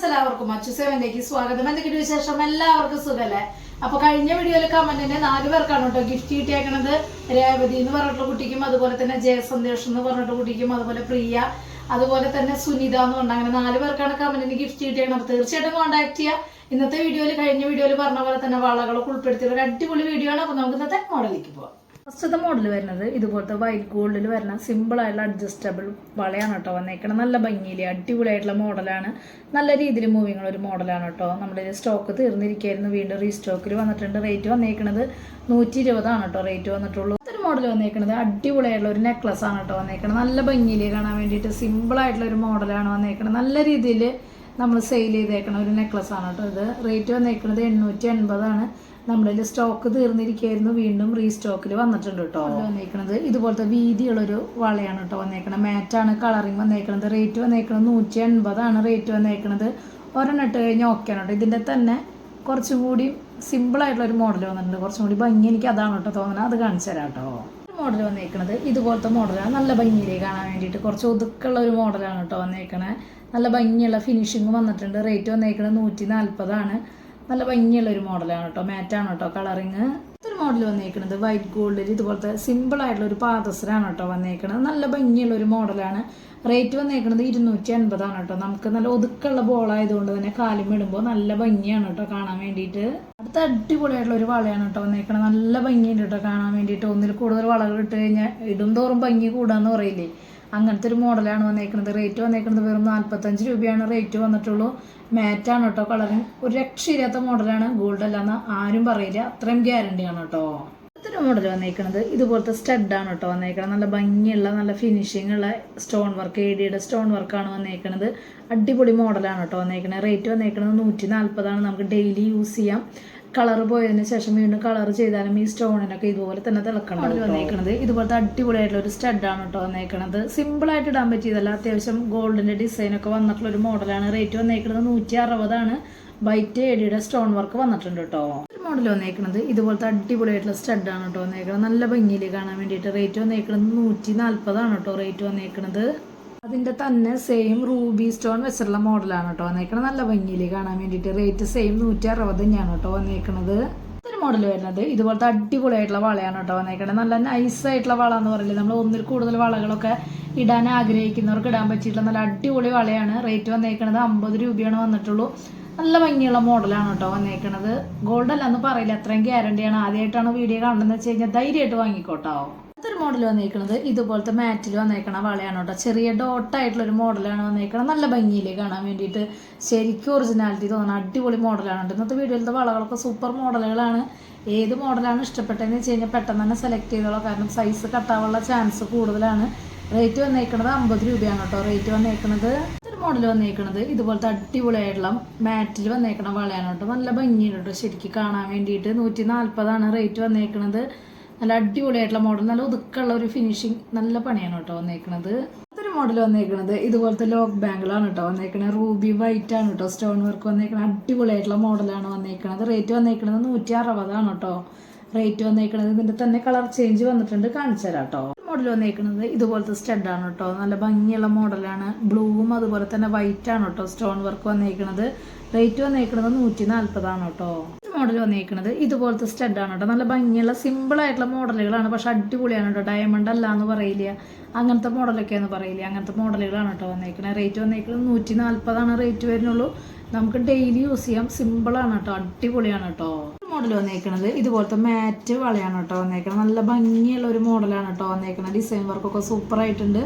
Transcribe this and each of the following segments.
Friends എല്ലാവർക്കും മച്ചു സേവനിലേക്ക് സ്വാഗതം. എന്തൊക്കെയാണ് വിശേഷം? എല്ലാവർക്കും സുഖല്ലേ? അപ്പൊ കഴിഞ്ഞ വീഡിയോയിൽ കമന്റിന് നാല് പേർക്കാണ് കേട്ടോ ഗിഫ്റ്റ് കിട്ടിയേക്കണത്. രേവതി എന്ന് പറഞ്ഞിട്ടുള്ള കുട്ടിക്കും അതുപോലെ തന്നെ ജയസന്ദേശ് എന്ന് പറഞ്ഞിട്ട് കുട്ടിക്കും അതുപോലെ പ്രിയ അതുപോലെ തന്നെ സുനിത എന്ന് പറഞ്ഞ അങ്ങനെ നാല് പേർക്കാണ് കമന്റിന് ഗിഫ്റ്റ് കിട്ടിയേക്കണം തീർച്ചയായിട്ടും കോൺടാക്ട് ചെയ്യുക ഇന്നത്തെ വീഡിയോയിൽ കഴിഞ്ഞ വീഡിയോയിൽ പറഞ്ഞ പോലെ തന്നെ വളകളൊക്കെ ഉൾപ്പെടുത്തിയ ഒരു അടിപൊളി വീഡിയോ ആണ്. അപ്പൊ നമുക്ക് ഇന്നത്തെ മോഡലിലേക്ക് പോവാം. ഫസ്റ്റത്തെ മോഡൽ വരുന്നത് ഇതുപോലത്തെ വൈറ്റ് ഗോൾഡിൽ വരുന്ന സിമ്പിളായിട്ടുള്ള അഡ്ജസ്റ്റബിൾ വളയാണ് കേട്ടോ വന്നേക്കണം നല്ല ഭംഗിയിൽ അടിപൊളിയായിട്ടുള്ള മോഡലാണ് നല്ല രീതിയിൽ മൂവിങ് ഉള്ള ഒരു മോഡലാണ് കേട്ടോ നമ്മുടെ സ്റ്റോക്ക് തീർന്നിരിക്കുകയായിരുന്നു. വീണ്ടും റീസ്റ്റോക്കിൽ വന്നിട്ടുണ്ട്. റേറ്റ് വന്നേക്കുന്നത് നൂറ്റി ഇരുപതാണ് കേട്ടോ റേറ്റ് വന്നിട്ടുള്ളൂ. ഒരു മോഡൽ വന്നേക്കുന്നത് അടിപൊളിയായിട്ടുള്ള ഒരു നെക്ലസ് ആണ് കേട്ടോ വന്നേക്കുന്നത് നല്ല ഭംഗിയിൽ കാണാൻ വേണ്ടിയിട്ട് സിമ്പിളായിട്ടുള്ള ഒരു മോഡലാണ് വന്നേക്കുന്നത് നല്ല രീതിയിൽ നമ്മൾ സെയിൽ ചെയ്തേക്കണ ഒരു നെക്ലസ് ആണ് കേട്ടോ ഇത്. റേറ്റ് വന്നേക്കുന്നത് എണ്ണൂറ്റി എൺപതാണ് നമ്മുടെ സ്റ്റോക്ക് തീർന്നിരിക്കുകയായിരുന്നു. വീണ്ടും റീസ്റ്റോക്കിൽ വന്നിട്ടുണ്ട് കേട്ടോ. വന്നേക്കണത് ഇതുപോലത്തെ വീതിയുള്ളൊരു വളയാണ് കേട്ടോ വന്നേക്കണത്. മാറ്റാണ് കളറിങ് വന്നേക്കണത്. റേറ്റ് വന്നേക്കണത് നൂറ്റി എൺപതാണ് റേറ്റ് വന്നേക്കണത് ഒരെണ്ണം ഇട്ട് കഴിഞ്ഞാൽ ഓക്കെ ആണ് കേട്ടോ. ഇതിന്റെ തന്നെ കുറച്ചും കൂടി സിമ്പിൾ ആയിട്ടുള്ള ഒരു മോഡൽ വന്നിട്ടുണ്ട്. കുറച്ചും കൂടി ഭംഗി എനിക്ക് അതാണ് കേട്ടോ തോന്നുന്നത് അത് കാണിച്ചു തരാം കേട്ടോ. മോഡൽ വന്നേക്കണത് ഇതുപോലത്തെ മോഡലാണ് നല്ല ഭംഗിയിലേക്ക് കാണാൻ വേണ്ടിയിട്ട് കുറച്ച് ഒതുക്കുള്ള ഒരു മോഡലാണ് കേട്ടോ വന്നേക്കണേ നല്ല ഭംഗിയുള്ള ഫിനിഷിങ് വന്നിട്ടുണ്ട്. റേറ്റ് വന്നേക്കുന്നത് നൂറ്റി നാൽപ്പതാണ് നല്ല ഭംഗിയുള്ള ഒരു മോഡലാണ് കേട്ടോ മാറ്റാണ് കേട്ടോ കളറിങ് ഒരു മോഡൽ വന്നേക്കുന്നത് വൈറ്റ് ഗോൾഡിൽ ഇതുപോലത്തെ സിമ്പിൾ ആയിട്ടുള്ള ഒരു പാദസരാണ് കേട്ടോ വന്നേക്കുന്നത് നല്ല ഭംഗിയുള്ള ഒരു മോഡലാണ് റേറ്റ് വന്നേക്കുന്നത് ഇരുന്നൂറ്റി അൻപതാണ് കേട്ടോ നമുക്ക് നല്ല ഒതുക്കുള്ള ബോളായതുകൊണ്ട് തന്നെ കാലും ഇടുമ്പോൾ നല്ല ഭംഗിയാണ് കേട്ടോ കാണാൻ വേണ്ടിയിട്ട്. അടുത്ത അടിപൊളിയായിട്ടുള്ള ഒരു വളയാണ് കേട്ടോ വന്നേക്കണത്. നല്ല ഭംഗിയുണ്ട് കേട്ടോ കാണാൻ വേണ്ടിയിട്ട്. ഒന്നിൽ കൂടുതൽ വളകൾ ഇട്ട് കഴിഞ്ഞാൽ ഇടും തോറും ഭംഗി കൂടാന്ന് പറയില്ലേ? അങ്ങനത്തെ ഒരു മോഡലാണ് വന്നേക്കുന്നത് റേറ്റ് വന്നേക്കുന്നത് വെറും നാൽപ്പത്തഞ്ച് രൂപയാണ്. റേറ്റ് വന്നിട്ടുള്ളൂ. മാറ്റാണ് കേട്ടോ. കളറിങ് ഒരു രക്ഷയില്ലാത്ത മോഡലാണ്. ഗോൾഡ് അല്ലാന്ന് ആരും പറയില്ല. അത്രയും ഗ്യാരണ്ടിയാണ് കേട്ടോ. അടുത്തൊരു മോഡൽ വന്നേക്കുന്നത് ഇതുപോലത്തെ സ്റ്റഡാണ് കേട്ടോ വന്നേക്കുന്നത് നല്ല ഭംഗിയുള്ള നല്ല ഫിനിഷിംഗ് ഉള്ള സ്റ്റോൺ വർക്ക് ഏടിയുടെ സ്റ്റോൺ വർക്കാണ് വന്നേക്കുന്നത് അടിപൊളി മോഡലാണ് കേട്ടോ വന്നേക്കുന്നത് റേറ്റ് വന്നേക്കുന്നത് നൂറ്റി നാൽപ്പതാണ് നമുക്ക് ഡെയിലി യൂസ് ചെയ്യാം. കളർ പോയതിന് ശേഷം വീണ്ടും കളർ ചെയ്താലും ഈ സ്റ്റോണിനൊക്കെ ഇതുപോലെ തന്നെ തിളക്കണം മോഡൽ വന്നേക്കുന്നത് ഇതുപോലത്തെ അടിപൊളിയായിട്ടുള്ള ഒരു സ്റ്റഡാണ് കേട്ടോ വന്നേക്കുന്നത് സിമ്പിൾ ആയിട്ട് ഇടാൻ പറ്റിയതല്ല. അത്യാവശ്യം ഗോൾഡിന്റെ ഡിസൈൻ ഒക്കെ വന്നിട്ടുള്ള ഒരു മോഡലാണ് റേറ്റ് വന്നേക്കുന്നത് നൂറ്റി അറുപതാണ് ബൈറ്റ് എഡിയുടെ സ്റ്റോൺ വർക്ക് വന്നിട്ടുണ്ട് കേട്ടോ ഒരു മോഡൽ വന്നേക്കുന്നത് ഇതുപോലത്തെ അടിപൊളിയായിട്ടുള്ള സ്റ്റഡാണ് കേട്ടോ വന്നേക്കുന്നത് നല്ല ഭംഗിയിൽ കാണാൻ വേണ്ടിയിട്ട് റേറ്റ് വന്നേക്കുന്നത് നൂറ്റി നാൽപ്പതാണ് കേട്ടോ റേറ്റ് വന്നേക്കുന്നത് അതിന്റെ തന്നെ സെയിം റൂബി സ്റ്റോൺ വെച്ചിട്ടുള്ള മോഡലാണ് കേട്ടോ വന്നേക്കണത് നല്ല ഭംഗിയിൽ കാണാൻ വേണ്ടിയിട്ട് റേറ്റ് സെയിം നൂറ്റി അറുപത് തന്നെയാണ് കേട്ടോ വന്നേക്കണത്. മോഡൽ വരുന്നത്. ഇതുപോലത്തെ അടിപൊളിയായിട്ടുള്ള വളയാണ് കേട്ടോ വന്നേക്കണത്. നല്ല നൈസ് ആയിട്ടുള്ള വള എന്ന് പറയില്ലേ. നമ്മൾ ഒന്നിൽ കൂടുതൽ വളകളൊക്കെ ഇടാൻ ആഗ്രഹിക്കുന്നവർക്ക് ഇടാൻ പറ്റിയിട്ടുള്ള നല്ല അടിപൊളി വളയാണ്. റേറ്റ് വന്നേക്കണത് അമ്പത് രൂപയാണ് വന്നിട്ടുള്ളൂ. നല്ല ഭംഗിയുള്ള മോഡലാണ് കേട്ടോ വന്നേക്കണത്. ഗോൾഡ് അല്ല എന്ന് പറയില്ല. അത്രയും ഗ്യാരണ്ടിയാണ് ആദ്യമായിട്ടാണ് വീഡിയോ കാണുന്നത് വെച്ച് കഴിഞ്ഞാൽ ധൈര്യമായിട്ട് വാങ്ങിക്കോട്ടോ. മോഡൽ വന്നേക്കുന്നത് ഇതുപോലത്തെ മാറ്റിൽ വന്നേക്കണ വളയാണ് കേട്ടോ ചെറിയ ഡോട്ട് ആയിട്ടുള്ള ഒരു മോഡലാണ് വന്നേക്കണത്. നല്ല ഭംഗിയിൽ കാണാൻ വേണ്ടിയിട്ട്. ശരിക്കും ഒറിജിനാലിറ്റി തോന്നുന്ന അടിപൊളി മോഡലാണ് കേട്ടോ ഇന്നത്തെ വീഡിയോയിലത്തെ വളകളൊക്കെ സൂപ്പർ മോഡലുകളാണ് ഏത് മോഡലാണ് ഇഷ്ടപ്പെട്ടതെന്ന് വെച്ച് കഴിഞ്ഞാൽ പെട്ടെന്ന് തന്നെ സെലക്ട് ചെയ്തോളാം. കാരണം സൈസ് കട്ടാവാനുള്ള ചാൻസ് കൂടുതലാണ്. റേറ്റ് വന്നേക്കുന്നത് അമ്പത് രൂപയാണ് കേട്ടോ റേറ്റ് വന്നേക്കുന്നത് ഒരു മോഡൽ വന്നേക്കുന്നത് ഇതുപോലത്തെ അടിപൊളിയായിട്ടുള്ള മാറ്റിൽ വന്നേക്കണ വളയാണ് കേട്ടോ നല്ല ഭംഗിയുണ്ട് കേട്ടോ ശരിക്കും കാണാൻ വേണ്ടിയിട്ട് നൂറ്റി നാൽപ്പതാണ് റേറ്റ് വന്നേക്കണത്. നല്ല അടിപൊളിയായിട്ടുള്ള മോഡൽ നല്ല ഒതുക്കുള്ള ഒരു ഫിനിഷിങ് നല്ല പണിയാണ് കേട്ടോ വന്നേക്കണത്. അതൊരു മോഡൽ വന്നേക്കണത് ഇതുപോലത്തെ ലോക്ക് ബാങ്കിളാണ് കേട്ടോ വന്നേക്കണത്. റൂബി വൈറ്റ് ആണ് കേട്ടോ സ്റ്റോൺ വർക്ക് വന്നേക്കണത്. അടിപൊളിയായിട്ടുള്ള മോഡലാണ് വന്നേക്കണത്. റേറ്റ് വന്നേക്കണത് നൂറ്റി അറുപതാണ് കേട്ടോ. റേറ്റ് വന്നേക്കണത് ഇതിന്റെ തന്നെ കളർ ചേഞ്ച് വന്നിട്ടുണ്ട്. കാണിച്ചു കേട്ടോ. മോഡൽ വന്നേക്കുന്നത് ഇതുപോലത്തെ സ്റ്റഡാണ് കേട്ടോ. നല്ല ഭംഗിയുള്ള മോഡലാണ് ബ്ലൂവും അതുപോലെ തന്നെ വൈറ്റ് ആണ് കേട്ടോ സ്റ്റോൺ വർക്ക് വന്നേക്കുന്നത് റേറ്റ് വന്നേക്കുന്നത് നൂറ്റി നാൽപ്പതാണ് കേട്ടോ. മോഡൽ വന്നിരിക്കുന്നത് ഇതുപോലത്തെ സ്റ്റഡാണ് കേട്ടോ നല്ല ഭംഗിയുള്ള സിമ്പിൾ ആയിട്ടുള്ള മോഡലുകളാണ് പക്ഷെ അടിപൊളിയാണ് കേട്ടോ ഡയമണ്ട് അല്ല എന്ന് പറയില്ല. അങ്ങനത്തെ മോഡലൊക്കെ എന്ന് പറയില്ല. അങ്ങനത്തെ മോഡലുകളാണ് കേട്ടോ വന്നിരിക്കുന്നത് റേറ്റ് വന്നിരിക്കുന്നത് നൂറ്റി നാൽപ്പതാണ് റേറ്റ് വരുന്നുള്ളൂ. നമുക്ക് ഡെയിലി യൂസ് ചെയ്യാം. സിമ്പിളാണ് കേട്ടോ അടിപൊളിയാണ് കേട്ടോ മോഡൽ വന്നേക്കുന്നത് ഇതുപോലത്തെ മാറ്റ് വളയാണ് കേട്ടോ വന്നേക്കുന്നത് നല്ല ഭംഗിയുള്ള ഒരു മോഡലാണ് കേട്ടോ വന്നേക്കുന്നത് ഡിസൈൻ വർക്കൊക്കെ സൂപ്പർ ആയിട്ടുണ്ട്.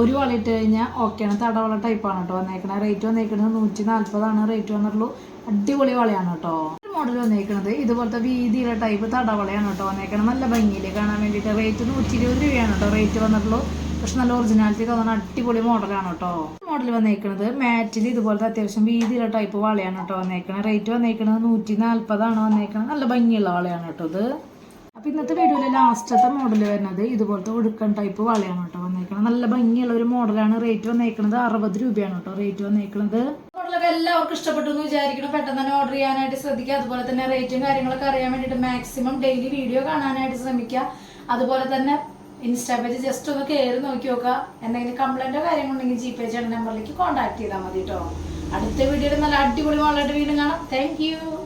ഒരു വള ഇട്ട് കഴിഞ്ഞാൽ ഓക്കെയാണ് തടവള ടൈപ്പാണ് കേട്ടോ വന്നേക്കുന്നത് റേറ്റ് വന്നേക്കുന്നത് നൂറ്റി നാൽപ്പതാണ് റേറ്റ് വന്നിട്ടുള്ളൂ. അടിപൊളി വളയാണ് കേട്ടോ മോഡൽ വന്നേക്കുന്നത് ഇതുപോലത്തെ വീതിയുള്ള ടൈപ്പ് തടവളയാണ് കേട്ടോ വന്നേക്കണം നല്ല ഭംഗിയിൽ കാണാൻ വേണ്ടിയിട്ട് റേറ്റ് നൂറ്റി ഇരുപത് രൂപയാണ് കേട്ടോ റേറ്റ് വന്നിട്ടുള്ളൂ. പക്ഷെ നല്ല ഒറിജിനാലിറ്റി തോന്നുന്ന അടിപൊളി മോഡലാണ് കേട്ടോ. മോഡൽ വന്നേക്കുന്നത് മാറ്റിൽ ഇതുപോലത്തെ അത്യാവശ്യം വീതിയുള്ള ടൈപ്പ് വളയാണ് കേട്ടോ വന്നേക്കുന്നത് റേറ്റ് വന്നേക്കുന്നത് നൂറ്റി നാൽപ്പതാണ് വന്നേക്കുന്നത് നല്ല ഭംഗിയുള്ള വളയാണ് കേട്ടോ ഇത്. അപ്പൊ ഇന്നത്തെ വീഡിയോയിലെ ലാസ്റ്റത്തെ മോഡൽ വരുന്നത് ഇതുപോലത്തെ ഒടുക്കൻ ടൈപ്പ് വളയാണ് കേട്ടോ വന്നേക്കുന്നത് നല്ല ഭംഗിയുള്ള ഒരു മോഡലാണ് റേറ്റ് വന്നേക്കുന്നത് അറുപത് രൂപയാണ് കേട്ടോ റേറ്റ് വന്നേക്കുന്നത് എല്ലാവർക്കും ഇഷ്ടപ്പെട്ടു എന്ന് വിചാരിക്കണം പെട്ടെന്ന് തന്നെ ഓർഡർ ചെയ്യാനായിട്ട് ശ്രദ്ധിക്കുക. അതുപോലെ തന്നെ റേറ്റും കാര്യങ്ങളൊക്കെ അറിയാൻ വേണ്ടിയിട്ട് മാക്സിമം ഡെയിലി വീഡിയോ കാണാനായിട്ട് ശ്രമിക്കുക. അതുപോലെ തന്നെ ഇൻസ്റ്റാ പേജ് ജസ്റ്റ് ഒന്ന് കയറി നോക്കി നോക്കുക. എന്തെങ്കിലും കംപ്ലൈന്റോ കാര്യങ്ങളുണ്ടെങ്കിൽ ജി പേ ചെയ്യണ നമ്പറിലേക്ക് കോൺടാക്ട് ചെയ്താൽ മതി കേട്ടോ അടുത്ത വീഡിയോയിൽ നല്ല അടിപൊളി മോളായിട്ട് വീണ്ടും കാണാം. താങ്ക്